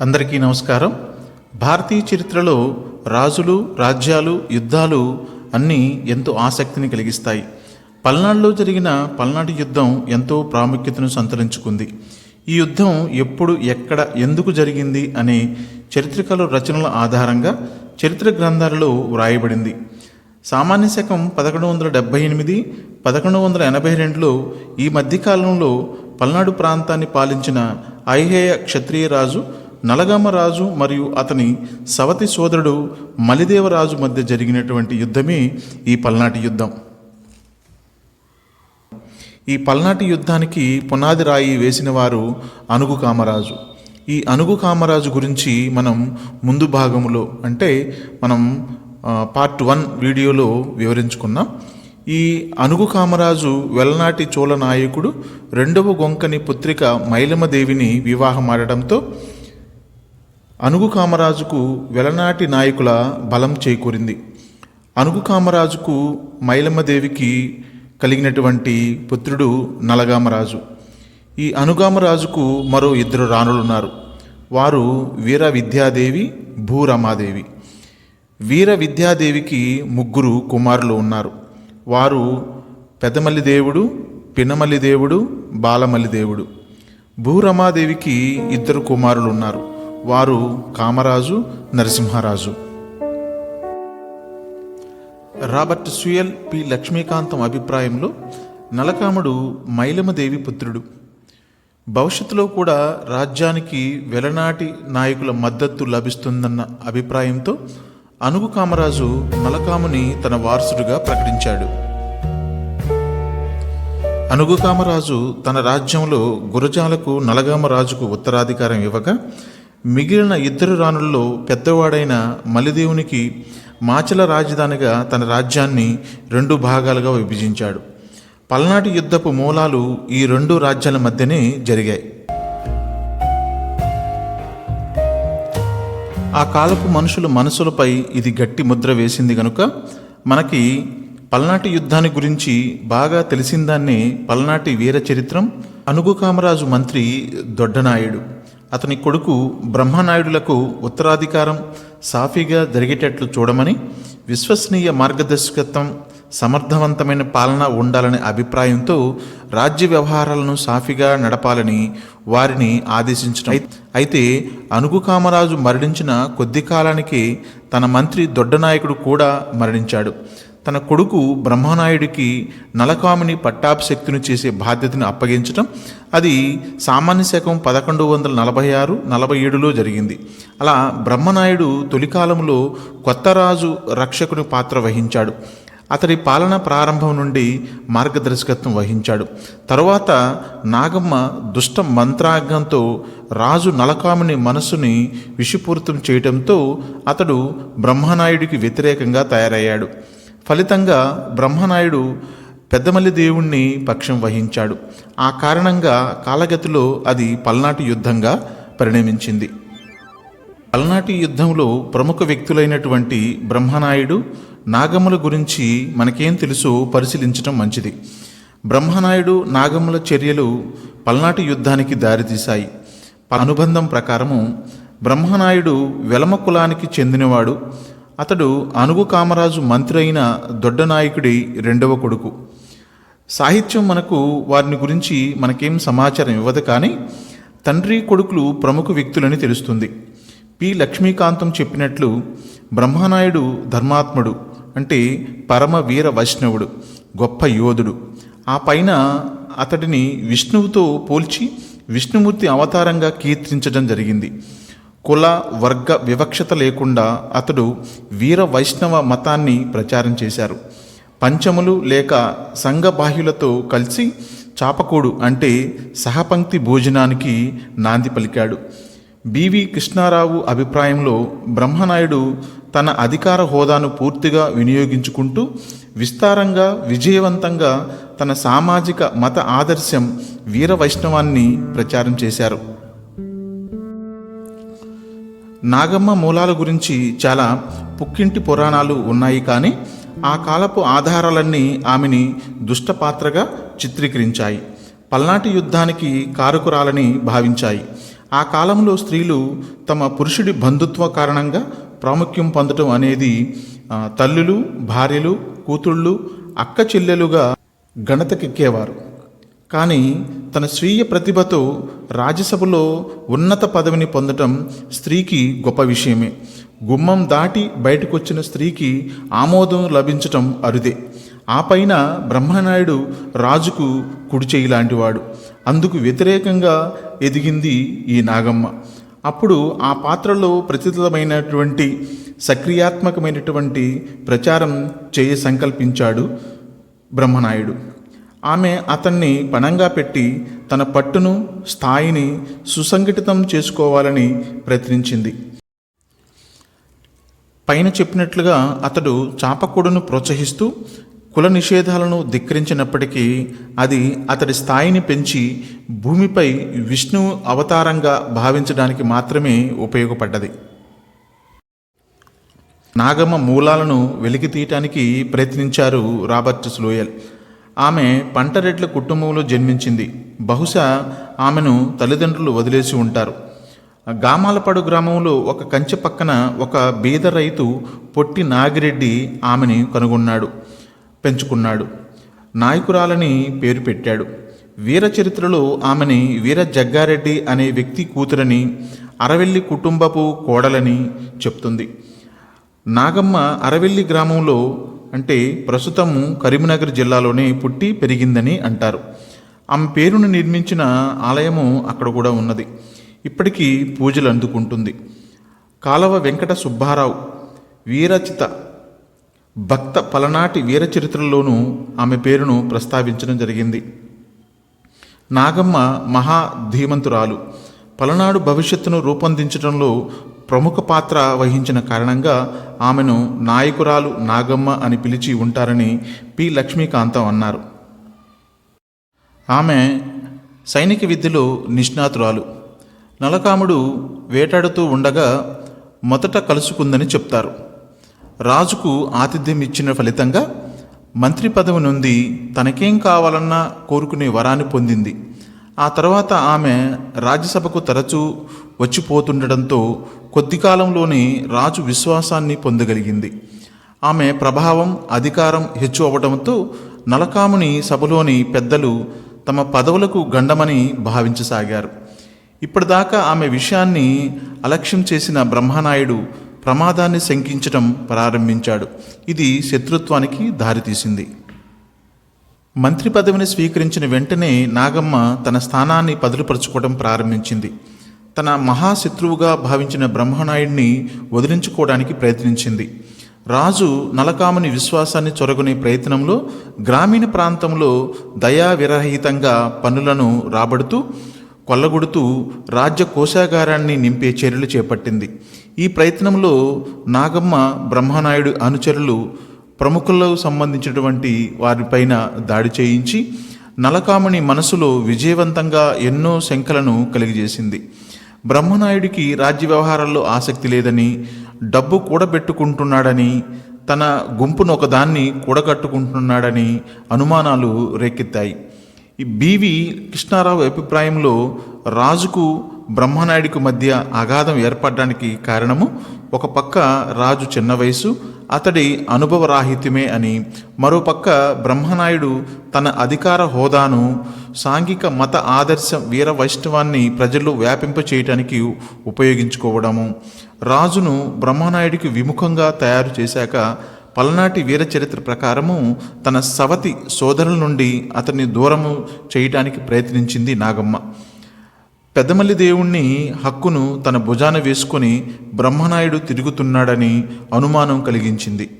అందరికీ నమస్కారం. భారతీయ చరిత్రలో రాజులు రాజ్యాలు యుద్ధాలు అన్నీ ఎంతో ఆసక్తిని కలిగిస్తాయి. పల్నాడులో జరిగిన పల్నాడు యుద్ధం ఎంతో ప్రాముఖ్యతను సంతరించుకుంది. ఈ యుద్ధం ఎప్పుడు ఎక్కడ ఎందుకు జరిగింది అనే చరిత్రకలు రచనల ఆధారంగా చరిత్ర గ్రంథాలలో వ్రాయబడింది. సామాన్య శకం పదకొండు వందల డెబ్బై ఎనిమిది పదకొండు వందల ఎనభై రెండులో ఈ మధ్యకాలంలో పల్నాడు ప్రాంతాన్ని పాలించిన ఐహేయ క్షత్రియ రాజు నలగామ రాజు మరియు అతని సవతి సోదరుడు మలిదేవరాజు మధ్య జరిగినటువంటి యుద్ధమే ఈ పల్నాటి యుద్ధం. ఈ పల్నాటి యుద్ధానికి పునాది రాయి వేసిన వారు అనుగు కామరాజు ఈ అనుగు కామరాజు గురించి మనం ముందు భాగములో అంటే మనం పార్ట్ వన్ వీడియోలో వివరించుకున్నాం. ఈ అనుగు కామరాజు వెలనాటి చోళ నాయకుడు రెండవ గొంకని పుత్రిక మైలమదేవిని వివాహమాడటంతో అనుగు కామరాజుకు వెలనాటి నాయకుల బలం చేకూరింది. అనుగు కామరాజుకు మైలమ్మదేవికి కలిగినటువంటి పుత్రుడు నలగామరాజు. ఈ అనుగామరాజుకు మరో ఇద్దరు రాణులున్నారు. వారు వీర విద్యాదేవి భూరమాదేవి. వీర విద్యాదేవికి ముగ్గురు కుమారులు ఉన్నారు. వారు పెదమల్లిదేవుడు దేవుడు బాలమల్లిదేవుడు. దేవుడు భూరమాదేవికి ఇద్దరు కుమారులు ఉన్నారు. వారు Kamaraju Narasimharaju. Robert Sewell P. Lakshmikantham అభిప్రాయంలో నలకాముడు మైలమదేవి పుత్రుడు. భవిష్యత్తులో కూడా రాజ్యానికి వెలనాటి నాయకుల మద్దతు లభిస్తుందన్న అభిప్రాయంతో అనుగు కామరాజు నలకాముని తన వారసుడిగా ప్రకటించాడు. అనుగు కామరాజు తన రాజ్యంలో గురజాలకు నలగామరాజుకు ఉత్తరాధికారం ఇవ్వగా మిగిలిన ఇద్దరు రాణుల్లో పెద్దవాడైన మలిదేవునికి మాచల రాజధానిగా తన రాజ్యాన్ని రెండు భాగాలుగా విభజించాడు. పల్నాటి యుద్ధపు మూలాలు ఈ రెండు రాజ్యాల మధ్యనే జరిగాయి. ఆ కాలపు మనుషుల మనసులపై ఇది గట్టి ముద్ర వేసింది కనుక మనకి పల్నాటి యుద్ధాన్ని గురించి బాగా తెలిసిందాన్నే పల్నాటి వీర చరిత్రం అనుగు కామరాజు మంత్రి దొడ్డనాయుడు. అతని కొడుకు బ్రహ్మనాయుడులకు ఉత్తరాధికారం సాఫీగా జరిగేటట్లు చూడమని విశ్వసనీయ మార్గదర్శకత్వం సమర్థవంతమైన పాలన ఉండాలనే అభిప్రాయంతో రాజ్య వ్యవహారాలను సాఫీగా నడపాలని వారిని ఆదేశించడం. అయితే అనుగు కామరాజు మరణించిన కొద్ది కాలానికి తన మంత్రి దొడ్డనాయకుడు కూడా మరణించాడు. తన కొడుకు బ్రహ్మనాయుడికి నలకామిని పట్టాభిశక్తిని చేసే బాధ్యతను అప్పగించడం అది సామాన్య శకం పదకొండు వందల నలభై ఆరు నలభై ఏడులో జరిగింది. అలా బ్రహ్మనాయుడు తొలికాలంలో కొత్త రాజు రక్షకుని పాత్ర వహించాడు. అతడి పాలన ప్రారంభం నుండి మార్గదర్శకత్వం వహించాడు. తరువాత నాగమ్మ దుష్ట మంత్రాగ్గంతో రాజు నలకాముని మనస్సుని విషపూరితం చేయటంతో అతడు బ్రహ్మనాయుడికి వ్యతిరేకంగా తయారయ్యాడు. ఫలితంగా బ్రహ్మనాయుడు పెద్దమల్లి దేవుణ్ణి పక్షం వహించాడు. ఆ కారణంగా కాలగతిలో అది పల్నాటి యుద్ధంగా పరిణమించింది. పల్నాటి యుద్ధంలో ప్రముఖ వ్యక్తులైనటువంటి బ్రహ్మనాయుడు నాగముల గురించి మనకేం తెలుసో పరిశీలించడం మంచిది. బ్రహ్మనాయుడు నాగముల చర్యలు పల్నాటి యుద్ధానికి దారితీశాయి. అనుబంధం ప్రకారము బ్రహ్మనాయుడు వెలమ కులానికి చెందినవాడు. అతడు అనుగు కామరాజు మంత్రి అయిన దొడ్డనాయకుడి రెండవ కొడుకు. సాహిత్యం మనకు వారిని గురించి మనకేం సమాచారం ఇవ్వదు కానీ తండ్రి కొడుకులు ప్రముఖ వ్యక్తులని తెలుస్తుంది. పి. లక్ష్మీకాంతం చెప్పినట్లు బ్రహ్మనాయుడు ధర్మాత్ముడు అంటే పరమ వీర వైష్ణవుడు గొప్ప యోధుడు. ఆ పైన అతడిని విష్ణువుతో పోల్చి విష్ణుమూర్తి అవతారంగా కీర్తించడం జరిగింది. కుల వర్గ వివక్షత లేకుండా అతడు వీర వైష్ణవ మతాన్ని ప్రచారం చేశారు. పంచములు లేక సంఘబాహ్యులతో కలిసి చాపకూడు అంటే సహపంక్తి భోజనానికి నాంది పలికాడు. బివి కృష్ణారావు అభిప్రాయంలో బ్రహ్మనాయుడు తన అధికార హోదాను పూర్తిగా వినియోగించుకుంటూ విస్తారంగా విజయవంతంగా తన సామాజిక మత ఆదర్శం వీర వైష్ణవాన్ని ప్రచారం చేశారు. నాగమ్మ మూలాల గురించి చాలా పుక్కింటి పురాణాలు ఉన్నాయి కానీ ఆ కాలపు ఆధారాలన్నీ ఆమెని దుష్టపాత్రగా చిత్రీకరించాయి. పల్నాటి యుద్ధానికి కారుకురాలని భావించాయి. ఆ కాలంలో స్త్రీలు తమ పురుషుడి బంధుత్వ కారణంగా ప్రాముఖ్యం పొందటం అనేది తల్లులు భార్యలు కూతుళ్ళు అక్క చెల్లెలుగా గణతకెక్కేవారు కానీ తన స్వీయ ప్రతిభతో రాజ్యసభలో ఉన్నత పదవిని పొందటం స్త్రీకి గొప్ప విషయమే. గుమ్మం దాటి బయటకొచ్చిన స్త్రీకి ఆమోదం లభించటం అరుదే. ఆ పైన బ్రహ్మనాయుడు రాజుకు కుడిచేయి లాంటివాడు. అందుకు వ్యతిరేకంగా ఎదిగింది ఈ నాగమ్మ. అప్పుడు ఆ పాత్రలో ప్రతితమైనటువంటి సక్రియాత్మకమైనటువంటి ప్రచారం చేయ సంకల్పించాడు బ్రహ్మనాయుడు. ఆమె అతన్ని పణంగా పెట్టి తన పట్టును స్థాయిని సుసంఘటితం చేసుకోవాలని ప్రయత్నించింది. పైన చెప్పినట్లుగా అతడు చాపకూడును ప్రోత్సహిస్తూ కుల నిషేధాలను ధిక్కరించినప్పటికీ అది అతడి స్థాయిని పెంచి భూమిపై విష్ణువు అవతారంగా భావించడానికి మాత్రమే ఉపయోగపడ్డది. నాగమ్మ మూలాలను వెలికితీయటానికి ప్రయత్నించారు రాబర్ట్ స్లోయల్. ఆమె పంటరెడ్ల కుటుంబంలో జన్మించింది. బహుశా ఆమెను తల్లిదండ్రులు వదిలేసి ఉంటారు. గామాలపాడు గ్రామంలో ఒక కంచె పక్కన ఒక బీద రైతు పొట్టి నాగిరెడ్డి ఆమెని కనుగొన్నాడు పెంచుకున్నాడు. నాయకురాలని పేరు పెట్టాడు. వీర చరిత్రలో ఆమెని వీర జగ్గారెడ్డి అనే వ్యక్తి కూతురని అరవెల్లి కుటుంబపు కోడలని చెప్తుంది. నాగమ్మ అరవెల్లి గ్రామంలో అంటే ప్రస్తుతము కరీంనగర్ జిల్లాలోనే పుట్టి పెరిగిందని అంటారు. ఆమె పేరును నిర్మించిన ఆలయము అక్కడ కూడా ఉన్నది. ఇప్పటికీ పూజలు అందుకుంటుంది. కాలవ వెంకట సుబ్బారావు వీరచిత భక్త పలనాటి వీర చరిత్రలోనూ ఆమె పేరును ప్రస్తావించడం జరిగింది. నాగమ్మ మహా ధీమంతురాలు పలనాడు భవిష్యత్తును రూపొందించడంలో ప్రముఖ పాత్ర వహించిన కారణంగా ఆమెను నాయకురాలు నాగమ్మ అని పిలిచి ఉంటారని పి. లక్ష్మీకాంతం అన్నారు. ఆమె సైనిక విద్యలో నిష్ణాతురాలు. నలకాముడు వేటాడుతూ ఉండగా మొదట కలుసుకుందని చెప్తారు. రాజుకు ఆతిథ్యం ఇచ్చిన ఫలితంగా మంత్రి పదవి నుండి తనకేం కావాలన్నా కోరుకునే వరాన్ని పొందింది. ఆ తర్వాత ఆమె రాజ్యసభకు తరచూ వచ్చిపోతుండడంతో కొద్ది కాలంలోనే రాజు విశ్వాసాన్ని పొందగలిగింది. ఆమె ప్రభావం అధికారం హెచ్చు అవడంతో నలకాముని సభలోని పెద్దలు తమ పదవులకు గండమని భావించసాగారు. ఇప్పటిదాకా ఆమె విషయాన్ని అలక్ష్యం చేసిన బ్రహ్మనాయుడు ప్రమాదాన్ని శంకించటం ప్రారంభించాడు. ఇది శత్రుత్వానికి దారితీసింది. మంత్రి పదవిని స్వీకరించిన వెంటనే నాగమ్మ తన స్థానాన్ని పదులుపరుచుకోవడం ప్రారంభించింది. తన మహాశత్రువుగా భావించిన బ్రహ్మనాయుడిని వదిలించుకోవడానికి ప్రయత్నించింది. రాజు నలకాముని విశ్వాసాన్ని చొరగొనే ప్రయత్నంలో గ్రామీణ ప్రాంతంలో దయా విరహితంగా పనులను రాబడుతూ కొల్లగొడుతూ రాజ్య కోశాగారాన్ని నింపే చర్యలు చేపట్టింది. ఈ ప్రయత్నంలో నాగమ్మ బ్రహ్మనాయుడు అనుచరులు ప్రముఖులకు సంబంధించినటువంటి వారిపైన దాడి చేయించి నలకామణి మనసులో విజయవంతంగా ఎన్నో శంకలను కలిగజేసింది. బ్రహ్మనాయుడికి రాజ్య వ్యవహారాల్లో ఆసక్తి లేదని డబ్బు కూడబెట్టుకుంటున్నాడని తన గుంపును ఒకదాన్ని కూడగట్టుకుంటున్నాడని అనుమానాలు రేకెత్తాయి. ఈ బీవి కృష్ణారావు అభిప్రాయంలో రాజుకు బ్రహ్మనాయుడికి మధ్య అగాధం ఏర్పడడానికి కారణము ఒక పక్క రాజు చిన్న వయసు అతడి అనుభవరాహిత్యమే అని. మరోపక్క బ్రహ్మనాయుడు తన అధికార హోదాను సాంఘిక మత ఆదర్శ వీర వైష్ణవాన్ని ప్రజల్లో వ్యాపింప చేయటానికి ఉపయోగించుకోవడము. రాజును బ్రహ్మనాయుడికి విముఖంగా తయారు చేశాక పలనాటి వీర చరిత్ర ప్రకారము తన సవతి సోదరుల నుండి అతన్ని దూరము చేయటానికి ప్రయత్నించింది నాగమ్మ. పెద్దమల్లి దేవుణ్ణి హక్కును తన భుజాన వేసుకొని బ్రహ్మనాయుడు తిరుగుతున్నాడని అనుమానం కలిగించింది.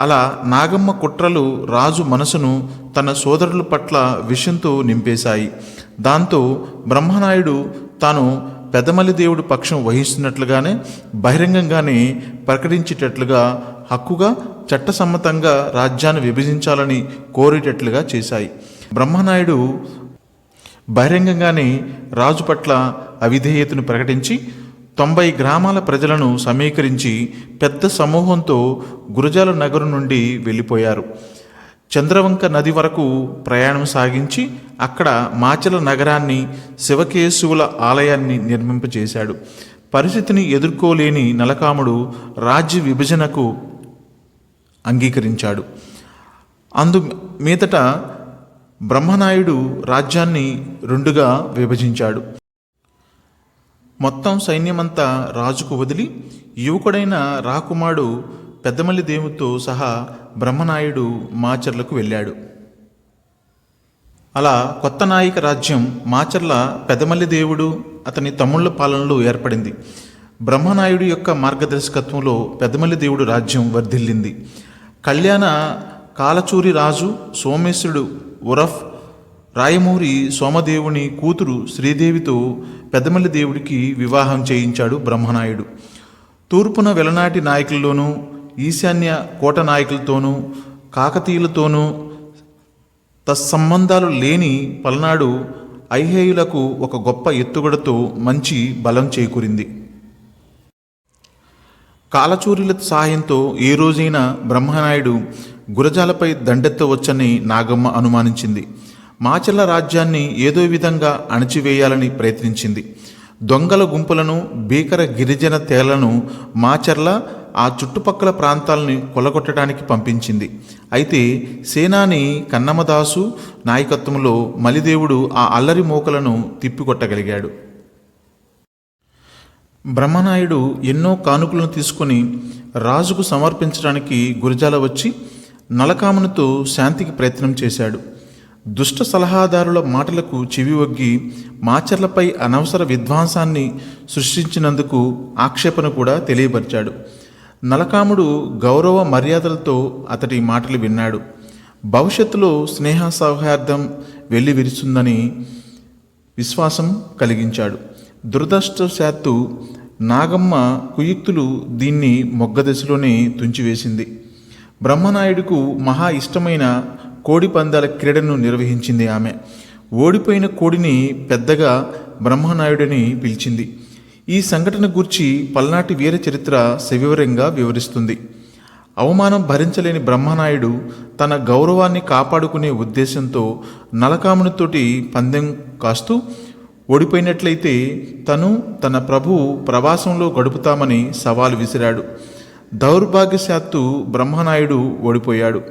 అలా నాగమ్మ కుట్రలు రాజు మనసును తన సోదరుల పట్ల విషంతో నింపేశాయి. దాంతో బ్రహ్మనాయుడు తాను పెద్దమల్లి దేవుడి పక్షం వహిస్తున్నట్లుగానే బహిరంగంగానే ప్రకటించేటట్లుగా హక్కుగా చట్టసమ్మతంగా రాజ్యాన్ని విభజించాలని కోరేటట్లుగా చేశాయి. బ్రహ్మనాయుడు బహిరంగంగానే రాజు పట్ల అవిధేయతను ప్రకటించి తొంభై గ్రామాల ప్రజలను సమీకరించి పెద్ద సమూహంతో గురజాల నగరం నుండి వెళ్ళిపోయారు. చంద్రవంక నది వరకు ప్రయాణం సాగించి అక్కడ మాచల నగరాన్ని శివకేశవుల ఆలయాన్ని నిర్మింపజేశాడు. పరిస్థితిని ఎదుర్కోలేని నలకాముడు రాజ్య విభజనకు అంగీకరించాడు. అందు మీదట బ్రహ్మనాయుడు రాజ్యాన్ని రెండుగా విభజించాడు. మొత్తం సైన్యమంతా రాజుకు వదిలి యువకుడైన రాకుమారుడు పెద్దమల్లి దేవుతో సహా బ్రహ్మనాయుడు మాచర్లకు వెళ్ళాడు. అలా కొత్త నాయక రాజ్యం మాచర్ల పెదమల్లి దేవుడు అతని తమ్ముళ్ళ పాలనలో ఏర్పడింది. బ్రహ్మనాయుడు యొక్క మార్గదర్శకత్వంలో పెదమల్లి దేవుడు రాజ్యం వర్ధిల్లింది. కళ్యాణ కాలచూరి రాజు సోమేశ్వరుడు ఉరఫ్ రాయమూరి సోమదేవుని కూతురు శ్రీదేవితో పెద్దమల్లి దేవుడికి వివాహం చేయించాడు బ్రహ్మనాయుడు. తూర్పున వెలనాటి నాయకుల్లోనూ ఈశాన్య కోట నాయకులతోనూ కాకతీయులతోనూ తత్సంబంధాలు లేని పల్నాడు ఐహేయులకు ఒక గొప్ప ఎత్తుగడతో మంచి బలం చేకూరింది. కాలచూరిల సహాయంతో ఏ రోజైనా బ్రహ్మనాయుడు గురజాలపై దండెత్తవచ్చని నాగమ్మ అనుమానించింది. మాచల్ల రాజ్యాన్ని ఏదో విధంగా అణచివేయాలని ప్రయత్నించింది. దొంగల గుంపులను భీకర గిరిజన తేలను మాచర్ల ఆ చుట్టుపక్కల ప్రాంతాలని కొలగొట్టడానికి పంపించింది. అయితే సేనాని కన్నమదాసు నాయకత్వంలో మలిదేవుడు ఆ అల్లరి మోకలను తిప్పికొట్టగలిగాడు. బ్రహ్మనాయుడు ఎన్నో కానుకలను తీసుకొని రాజుకు సమర్పించడానికి గురజాల వచ్చి నలకామునితో శాంతికి ప్రయత్నం చేశాడు. దుష్ట సలహాదారుల మాటలకు చెవి ఒగ్గి మాచర్లపై అనవసర విధ్వంసాన్ని సృష్టించినందుకు ఆక్షేపణ కూడా తెలియపరిచాడు. నలకాముడు గౌరవ మర్యాదలతో అతడి మాటలు విన్నాడు. భవిష్యత్తులో స్నేహ సౌహార్దం వెళ్ళివిరుస్తుందని విశ్వాసం కలిగించాడు. దురదృష్టశాత్తు నాగమ్మ కుయుక్తులు దీన్ని మొగ్గదశలోనే తుంచివేసింది. బ్రహ్మనాయుడుకు మహా ఇష్టమైన కోడి పందాల క్రీడను నిర్వహించింది ఆమె. ఓడిపోయిన కోడిని పెద్దగా బ్రహ్మనాయుడిని పిలిచింది. ఈ సంఘటన గూర్చి పల్నాటి వీర చరిత్ర సవివరంగా వివరిస్తుంది. అవమానం భరించలేని బ్రహ్మనాయుడు తన గౌరవాన్ని కాపాడుకునే ఉద్దేశంతో నలకామునితోటి పందెం కాస్తూ ఓడిపోయినట్లయితే తను తన ప్రభువు ప్రవాసంలో గడుపుతామని సవాలు విసిరాడు. దౌర్భాగ్యశాత్తు బ్రహ్మనాయుడు ఓడిపోయాడు.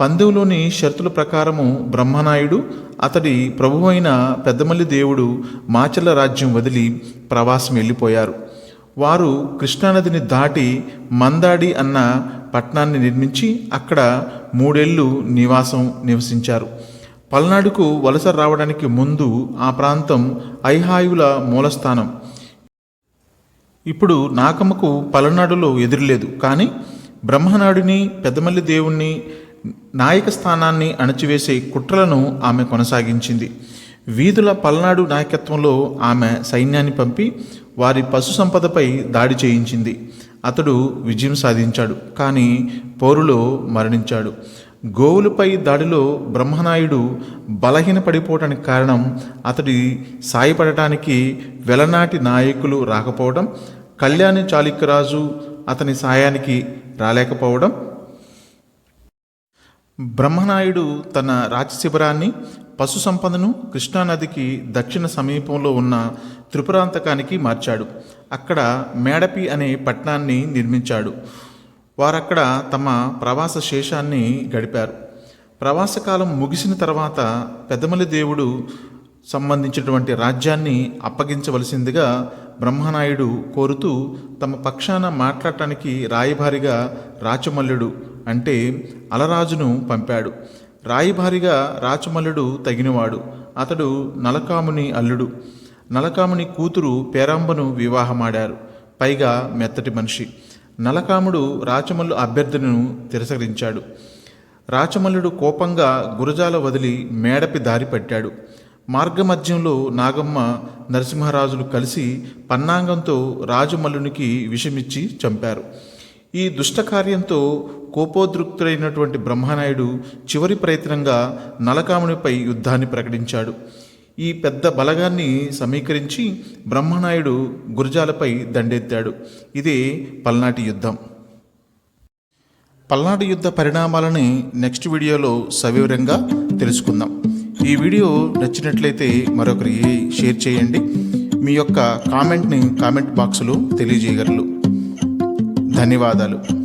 పందెంలోని షరతుల ప్రకారము బ్రహ్మనాయుడు అతడి ప్రభువైన పెద్దమల్లి దేవుడు మాచల రాజ్యం వదిలి ప్రవాసం వెళ్ళిపోయారు. వారు కృష్ణానదిని దాటి మందాడి అన్న పట్టణాన్ని నిర్మించి అక్కడ మూడేళ్ళు నివాసం నివసించారు. పల్నాడుకు వలస రావడానికి ముందు ఆ ప్రాంతం ఐహాయుల మూలస్థానం. ఇప్పుడు నాకమ్మకు పలనాడులో ఎదురులేదు. కానీ బ్రహ్మనాడుని పెద్దమల్లి దేవుణ్ణి నాయక స్థానాన్ని అణచివేసే కుట్రలను ఆమె కొనసాగించింది. వీధుల పల్నాడు నాయకత్వంలో ఆమె సైన్యాన్ని పంపి వారి పశు సంపదపై దాడి చేయించింది. అతడు విజయం సాధించాడు కానీ పోరులో మరణించాడు. గోవులపై దాడిలో బ్రహ్మనాయుడు బలహీనపడిపోవటానికి కారణం అతడి సాయపడటానికి వెలనాటి నాయకులు రాకపోవడం కళ్యాణి చాళుక్యరాజు అతని సాయానికి రాలేకపోవడం. బ్రహ్మనాయుడు తన రాజశిబిరాన్ని పశు సంపదను కృష్ణానదికి దక్షిణ సమీపంలో ఉన్న త్రిపురాంతకానికి మార్చాడు. అక్కడ మేడపి అనే పట్టణాన్ని నిర్మించాడు. వారక్కడ తమ ప్రవాస శేషాన్ని గడిపారు. ప్రవాసకాలం ముగిసిన తర్వాత పెదమలి దేవుడు సంబంధించినటువంటి రాజ్యాన్ని అప్పగించవలసిందిగా బ్రహ్మనాయుడు కోరుతూ తమ పక్షాన మాట్లాడటానికి రాయభారిగా రాచమల్లుడు అంటే అలరాజును పంపాడు. రాయభారిగా రాచమల్లుడు తగినవాడు. అతడు నలకాముని అల్లుడు. నలకాముని కూతురు పేరాంబను వివాహమాడారు. పైగా మెత్తటి మనిషి. నలకాముడు రాచమల్లు అభ్యర్థనను తిరస్కరించాడు. రాచమల్లుడు కోపంగా గురజాల వదిలి మేడపి దారి పట్టాడు. మార్గమధ్యంలో నాగమ్మ నరసింహరాజులు కలిసి పన్నాంగంతో రాజమల్లునికి విషమిచ్చి చంపారు. ఈ దుష్టకార్యంతో కోపోద్రుక్తుడైనటువంటి బ్రహ్మనాయుడు చివరి ప్రయత్నంగా నలకామునిపై యుద్ధాన్ని ప్రకటించాడు. ఈ పెద్ద బలగాన్ని సమీకరించి బ్రహ్మనాయుడు గురజాలపై దండెత్తాడు. ఇదే పల్నాటి యుద్ధం. పల్నాటి యుద్ధ పరిణామాలని నెక్స్ట్ వీడియోలో సవివరంగా తెలుసుకుందాం. ఈ వీడియో నచ్చినట్లయితే మరొకరి షేర్ చేయండి. మీ యొక్క కామెంట్ని కామెంట్ బాక్స్లో తెలియజేయగలరు. ధన్యవాదాలు.